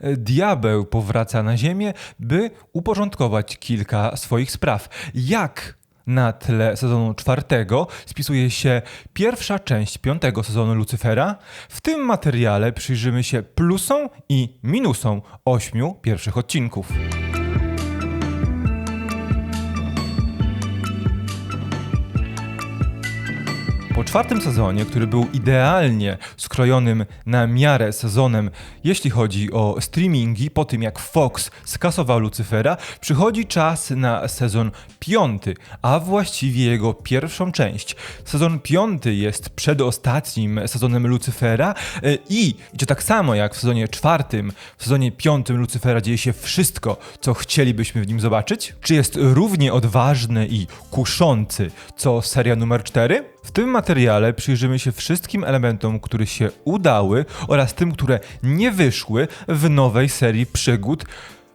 e, diabeł powraca na Ziemię, by uporządkować kilka swoich spraw. Jak na tle sezonu czwartego spisuje się pierwsza część piątego sezonu Lucyfera. W tym materiale przyjrzymy się plusom i minusom ośmiu pierwszych odcinków. Po czwartym sezonie, który był idealnie skrojonym na miarę sezonem, jeśli chodzi o streamingi, po tym jak Fox skasował Lucyfera, przychodzi czas na sezon piąty, a właściwie jego pierwszą część. Sezon piąty jest przedostatnim sezonem Lucyfera e, i, to tak samo jak w sezonie czwartym, w sezonie piątym Lucyfera dzieje się wszystko, co chcielibyśmy w nim zobaczyć? Czy jest równie odważny i kuszący, co seria numer 4? W tym materiale przyjrzymy się wszystkim elementom, które się udały oraz tym, które nie wyszły w nowej serii przygód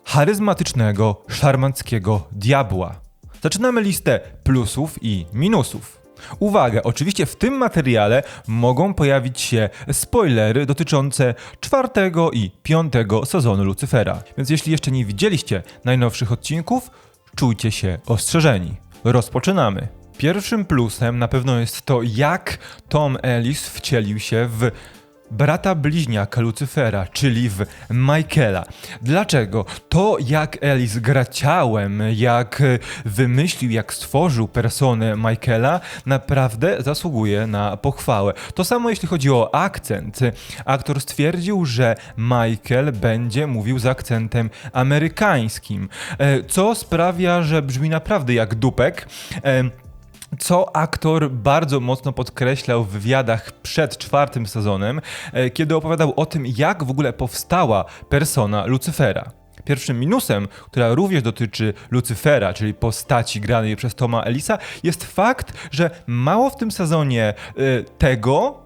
charyzmatycznego, szarmanckiego diabła. Zaczynamy listę plusów i minusów. Uwaga, oczywiście w tym materiale mogą pojawić się spoilery dotyczące czwartego i piątego sezonu Lucyfera. Więc jeśli jeszcze nie widzieliście najnowszych odcinków, czujcie się ostrzeżeni. Rozpoczynamy. Pierwszym plusem na pewno jest to, jak Tom Ellis wcielił się w brata bliźniaka Lucyfera, czyli w Michaela. Dlaczego? To jak Ellis gra ciałem, jak wymyślił, jak stworzył personę Michaela, naprawdę zasługuje na pochwałę. To samo jeśli chodzi o akcent. Aktor stwierdził, że Michael będzie mówił z akcentem amerykańskim, e, co sprawia, że brzmi naprawdę jak dupek. E, co aktor bardzo mocno podkreślał w wywiadach przed czwartym sezonem, e, kiedy opowiadał o tym, jak w ogóle powstała persona Lucyfera. Pierwszym minusem, która również dotyczy Lucyfera, czyli postaci granej przez Toma Elisa, jest fakt, że mało w tym sezonie y, tego,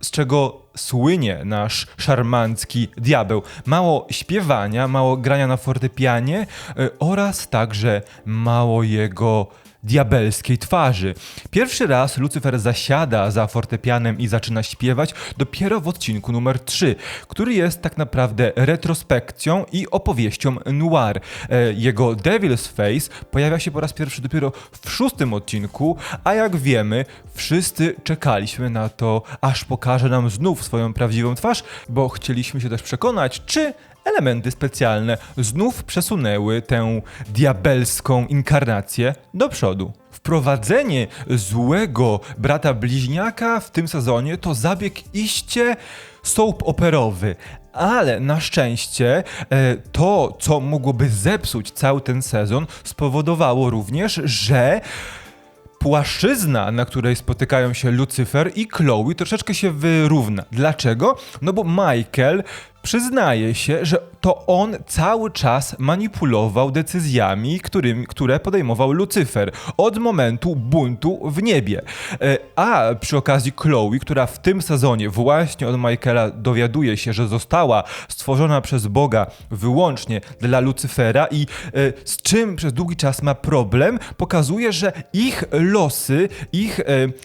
z czego słynie nasz szarmancki diabeł. Mało śpiewania, mało grania na fortepianie y, oraz także mało jego diabelskiej twarzy. Pierwszy raz Lucyfer zasiada za fortepianem i zaczyna śpiewać dopiero w odcinku numer 3, który jest tak naprawdę retrospekcją i opowieścią noir. E, jego Devil's Face pojawia się po raz pierwszy dopiero w szóstym odcinku, a jak wiemy, wszyscy czekaliśmy na to, aż pokaże nam znów swoją prawdziwą twarz, bo chcieliśmy się też przekonać, czy elementy specjalne znów przesunęły tę diabelską inkarnację do przodu. Wprowadzenie złego brata bliźniaka w tym sezonie to zabieg iście soap operowy, ale na szczęście e, to, co mogłoby zepsuć cały ten sezon, spowodowało również, że płaszczyzna, na której spotykają się Lucyfer i Chloe, troszeczkę się wyrówna. Dlaczego? No bo Michael przyznaje się, że to on cały czas manipulował decyzjami, którym, które podejmował Lucyfer od momentu buntu w niebie. E, a przy okazji Chloe, która w tym sezonie właśnie od Michaela dowiaduje się, że została stworzona przez Boga wyłącznie dla Lucyfera i e, z czym przez długi czas ma problem, pokazuje, że ich losy, ich e,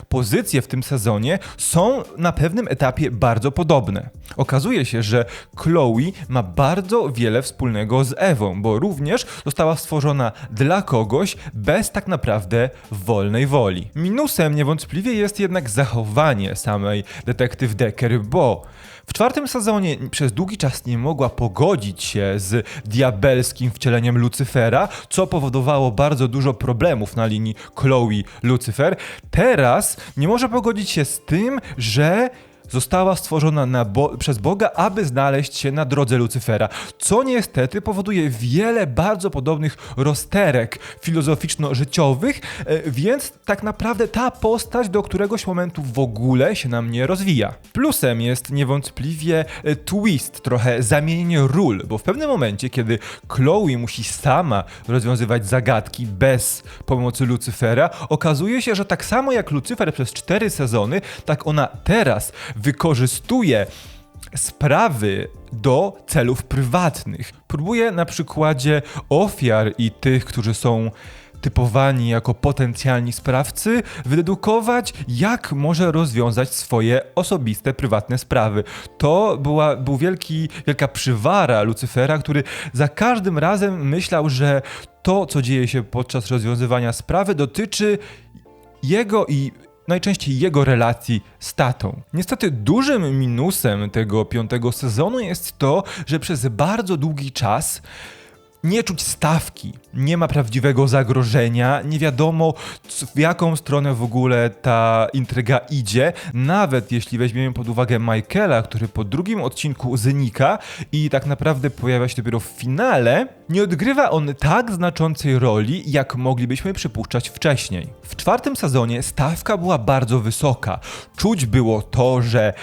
pozycje w tym sezonie są na pewnym etapie bardzo podobne. Okazuje się, że Chloe ma bardzo wiele wspólnego z Ewą, bo również została stworzona dla kogoś bez tak naprawdę wolnej woli. Minusem niewątpliwie jest jednak zachowanie samej detektyw Decker, bo w czwartym sezonie przez długi czas nie mogła pogodzić się z diabelskim wcieleniem Lucyfera, co powodowało bardzo dużo problemów na linii Chloe-Lucyfer. Teraz nie może pogodzić się z tym, że została stworzona bo przez Boga, aby znaleźć się na drodze Lucyfera, co niestety powoduje wiele bardzo podobnych rozterek filozoficzno-życiowych, e, więc tak naprawdę ta postać do któregoś momentu w ogóle się nam nie rozwija. Plusem jest niewątpliwie e, twist, trochę zamienienie ról, bo w pewnym momencie, kiedy Chloe musi sama rozwiązywać zagadki bez pomocy Lucyfera, okazuje się, że tak samo jak Lucyfer przez cztery sezony, tak ona teraz wykorzystuje sprawy do celów prywatnych. Próbuje na przykładzie ofiar i tych, którzy są typowani jako potencjalni sprawcy, wydedukować, jak może rozwiązać swoje osobiste, prywatne sprawy. To była, był wielki, wielka przywara Lucyfera, który za każdym razem myślał, że to, co dzieje się podczas rozwiązywania sprawy, dotyczy jego i najczęściej jego relacji z tatą. Niestety dużym minusem tego piątego sezonu jest to, że przez bardzo długi czas nie czuć stawki, nie ma prawdziwego zagrożenia, nie wiadomo w jaką stronę w ogóle ta intryga idzie, nawet jeśli weźmiemy pod uwagę Michaela, który po drugim odcinku znika i tak naprawdę pojawia się dopiero w finale, nie odgrywa on tak znaczącej roli, jak moglibyśmy przypuszczać wcześniej. W czwartym sezonie stawka była bardzo wysoka. Czuć było to, że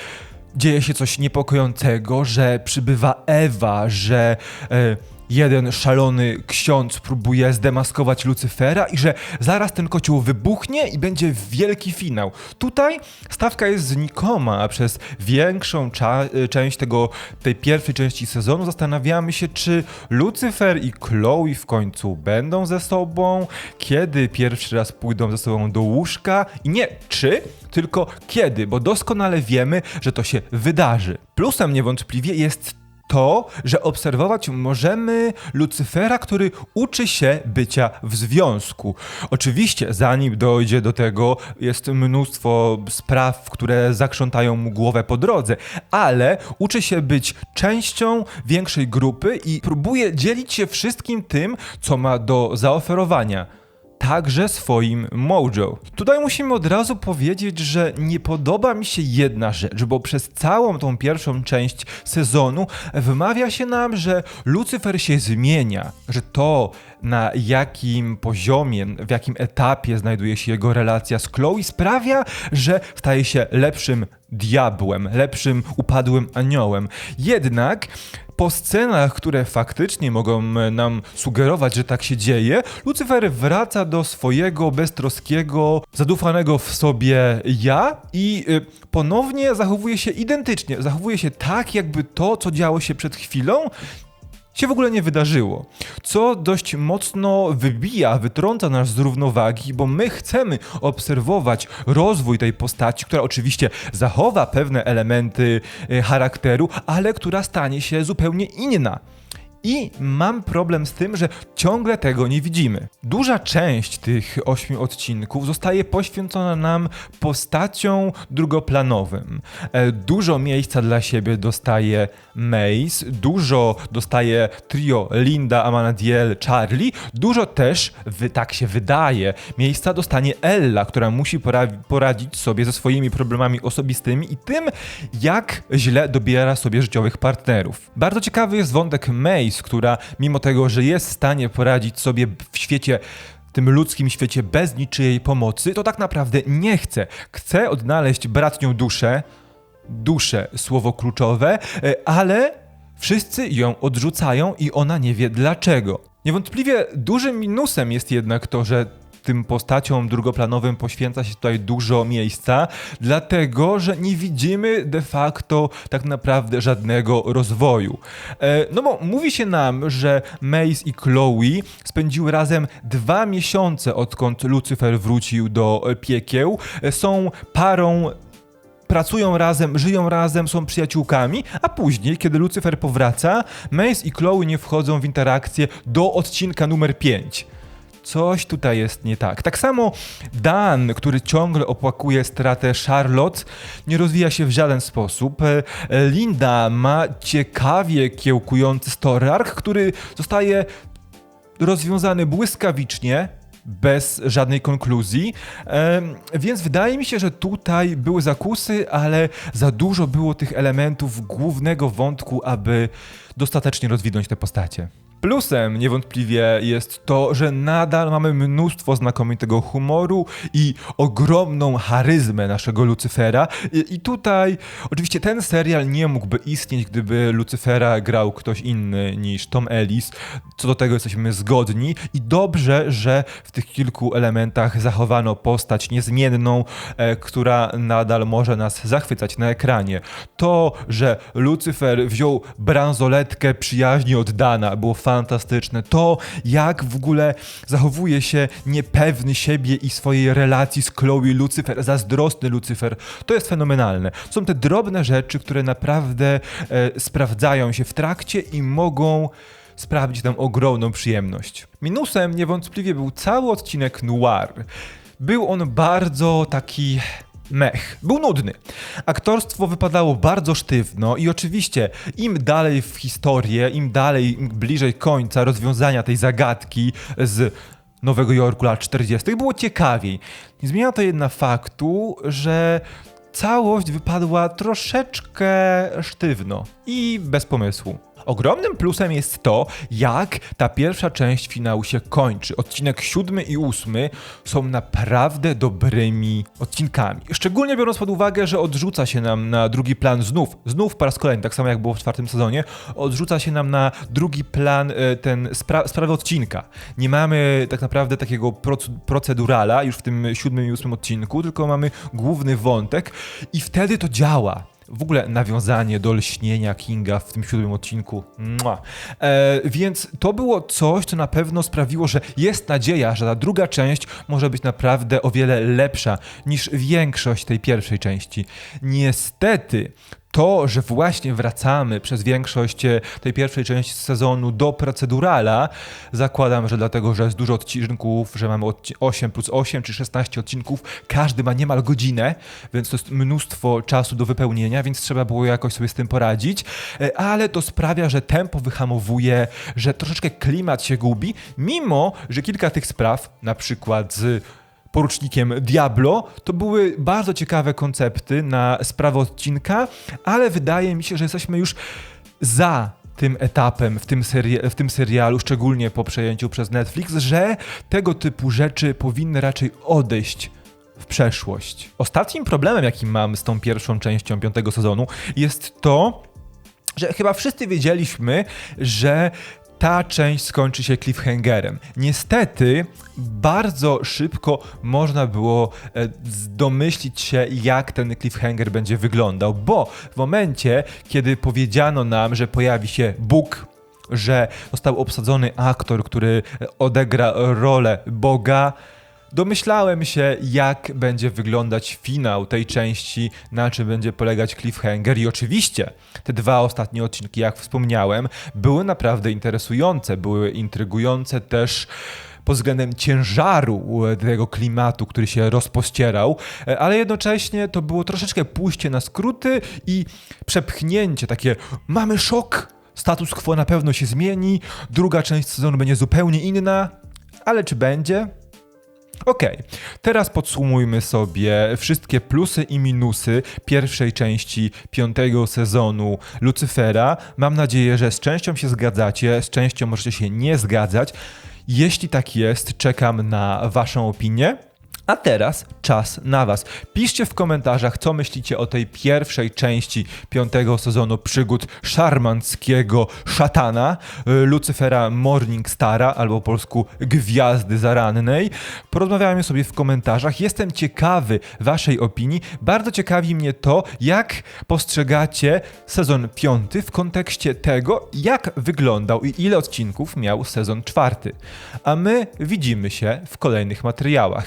dzieje się coś niepokojącego, że przybywa Ewa, że... Yy, jeden szalony ksiądz próbuje zdemaskować Lucyfera i że zaraz ten kocioł wybuchnie i będzie wielki finał. Tutaj stawka jest znikoma, a przez większą y, część tego, tej pierwszej części sezonu zastanawiamy się, czy Lucyfer i Chloe w końcu będą ze sobą, kiedy pierwszy raz pójdą ze sobą do łóżka i nie czy, tylko kiedy, bo doskonale wiemy, że to się wydarzy. Plusem niewątpliwie jest to, że obserwować możemy Lucyfera, który uczy się bycia w związku. Oczywiście, zanim dojdzie do tego, jest mnóstwo spraw, które zakrzątają mu głowę po drodze, ale uczy się być częścią większej grupy i próbuje dzielić się wszystkim tym, co ma do zaoferowania także swoim mojo. Tutaj musimy od razu powiedzieć, że nie podoba mi się jedna rzecz, bo przez całą tą pierwszą część sezonu wymawia się nam, że Lucyfer się zmienia, że to na jakim poziomie, w jakim etapie znajduje się jego relacja z Chloe sprawia, że staje się lepszym diabłem, lepszym upadłym aniołem. Jednak po scenach, które faktycznie mogą e, nam sugerować, że tak się dzieje, Lucyfer wraca do swojego beztroskiego, zadufanego w sobie ja i e, ponownie zachowuje się identycznie. Zachowuje się tak, jakby to, co działo się przed chwilą, się w ogóle nie wydarzyło. Co dość mocno wybija, wytrąca nas z równowagi, bo my chcemy obserwować rozwój tej postaci, która oczywiście zachowa pewne elementy e, charakteru, ale która stanie się zupełnie inna. I mam problem z tym, że ciągle tego nie widzimy. Duża część tych ośmiu odcinków zostaje poświęcona nam postaciom drugoplanowym. E, dużo miejsca dla siebie dostaje Mace, dużo dostaje trio Linda, Amanadiel, Charlie, dużo też, tak się wydaje, miejsca dostanie Ella, która musi poradzić sobie ze swoimi problemami osobistymi i tym, jak źle dobiera sobie życiowych partnerów. Bardzo ciekawy jest wątek Mace, która mimo tego, że jest w stanie poradzić sobie w świecie tym ludzkim świecie bez niczyjej pomocy, to tak naprawdę nie chce. Chce odnaleźć bratnią duszę, duszę, słowo kluczowe, e, ale wszyscy ją odrzucają i ona nie wie dlaczego. Niewątpliwie dużym minusem jest jednak to, że tym postaciom drugoplanowym poświęca się tutaj dużo miejsca, dlatego że nie widzimy de facto tak naprawdę żadnego rozwoju. E, no bo mówi się nam, że Mace i Chloe spędziły razem dwa miesiące, odkąd Lucyfer wrócił do piekieł. E, są parą pracują razem, żyją razem, są przyjaciółkami, a później, kiedy Lucyfer powraca, Mace i Chloe nie wchodzą w interakcję do odcinka numer 5 coś tutaj jest nie tak. Tak samo Dan, który ciągle opłakuje stratę Charlotte, nie rozwija się w żaden sposób. E, Linda ma ciekawie kiełkujący story arc, który zostaje rozwiązany błyskawicznie, bez żadnej konkluzji. więc wydaje mi się, że tutaj były zakusy, ale za dużo było tych elementów głównego wątku, aby dostatecznie rozwinąć te postacie. Plusem niewątpliwie jest to, że nadal mamy mnóstwo znakomitego humoru i ogromną charyzmę naszego Lucyfera. I, I, tutaj oczywiście ten serial nie mógłby istnieć, gdyby Lucyfera grał ktoś inny niż Tom Ellis. Co do tego jesteśmy zgodni i dobrze, że w tych kilku elementach zachowano postać niezmienną, e, która nadal może nas zachwycać na ekranie. To, że Lucyfer wziął bransoletkę przyjaźni od Dana, było fan fantastyczne. To, jak w ogóle zachowuje się niepewny siebie i swojej relacji z Chloe Lucifer, zazdrosny Lucifer, to jest fenomenalne. Są te drobne rzeczy, które naprawdę e, sprawdzają się w trakcie i mogą sprawić nam ogromną przyjemność. Minusem niewątpliwie był cały odcinek Noir. Był on bardzo taki mech. Był nudny. Aktorstwo wypadało bardzo sztywno i oczywiście im dalej w historię, im dalej, im bliżej końca rozwiązania tej zagadki z Nowego Jorku lat 40. było ciekawiej. Nie zmienia to jednak faktu, że całość wypadła troszeczkę sztywno i bez pomysłu. Ogromnym plusem jest to, jak ta pierwsza część finału się kończy. Odcinek siódmy i ósmy są naprawdę dobrymi odcinkami. Szczególnie biorąc pod uwagę, że odrzuca się nam na drugi plan znów, znów po raz kolejny, tak samo jak było w czwartym sezonie, odrzuca się nam na drugi plan e, ten spra sprawy odcinka. Nie mamy tak naprawdę takiego proc procedurala już w tym siódmym i ósmym odcinku, tylko mamy główny wątek i wtedy to działa w ogóle nawiązanie do lśnienia Kinga w tym siódmym odcinku. E, więc to było coś, co na pewno sprawiło, że jest nadzieja, że ta druga część może być naprawdę o wiele lepsza niż większość tej pierwszej części. Niestety, to, że właśnie wracamy przez większość e, tej pierwszej części sezonu do procedurala, zakładam, że dlatego, że jest dużo odcinków, że mamy 8 plus 8 czy 16 odcinków, każdy ma niemal godzinę, więc to jest mnóstwo czasu do wypełnienia, więc trzeba było jakoś sobie z tym poradzić, e, ale to sprawia, że tempo wyhamowuje, że troszeczkę klimat się gubi, mimo, że kilka tych spraw, na przykład z porucznikiem Diablo. To były bardzo ciekawe koncepty na sprawę odcinka, ale wydaje mi się, że jesteśmy już za tym etapem w tym, w tym serialu, szczególnie po przejęciu przez Netflix, że tego typu rzeczy powinny raczej odejść w przeszłość. Ostatnim problemem, jaki mam z tą pierwszą częścią piątego sezonu, jest to, że chyba wszyscy wiedzieliśmy, że ta część skończy się cliffhangerem. Niestety, bardzo szybko można było e, domyślić się, jak ten cliffhanger będzie wyglądał, bo w momencie, kiedy powiedziano nam, że pojawi się Bóg, że został obsadzony aktor, który odegra rolę Boga, Domyślałem się, jak będzie wyglądać finał tej części, na czym będzie polegać cliffhanger i oczywiście te dwa ostatnie odcinki, jak wspomniałem, były naprawdę interesujące, były intrygujące też pod względem ciężaru tego klimatu, który się rozpościerał, ale jednocześnie to było troszeczkę pójście na skróty i przepchnięcie, takie mamy szok, status quo na pewno się zmieni, druga część sezonu będzie zupełnie inna, ale czy będzie? Okay. teraz podsumujmy sobie wszystkie plusy i minusy pierwszej części piątego sezonu Lucyfera. Mam nadzieję, że z częścią się zgadzacie, z częścią możecie się nie zgadzać. Jeśli tak jest, czekam na Waszą opinię. A teraz czas na Was. Piszcie w komentarzach, co myślicie o tej pierwszej części piątego sezonu przygód szarmanckiego szatana, y, Lucyfera Morningstara, albo po polsku Gwiazdy Zarannej. Porozmawiamy sobie w komentarzach. Jestem ciekawy Waszej opinii. Bardzo ciekawi mnie to, jak postrzegacie sezon piąty w kontekście tego, jak wyglądał i ile odcinków miał sezon czwarty. A my widzimy się w kolejnych materiałach.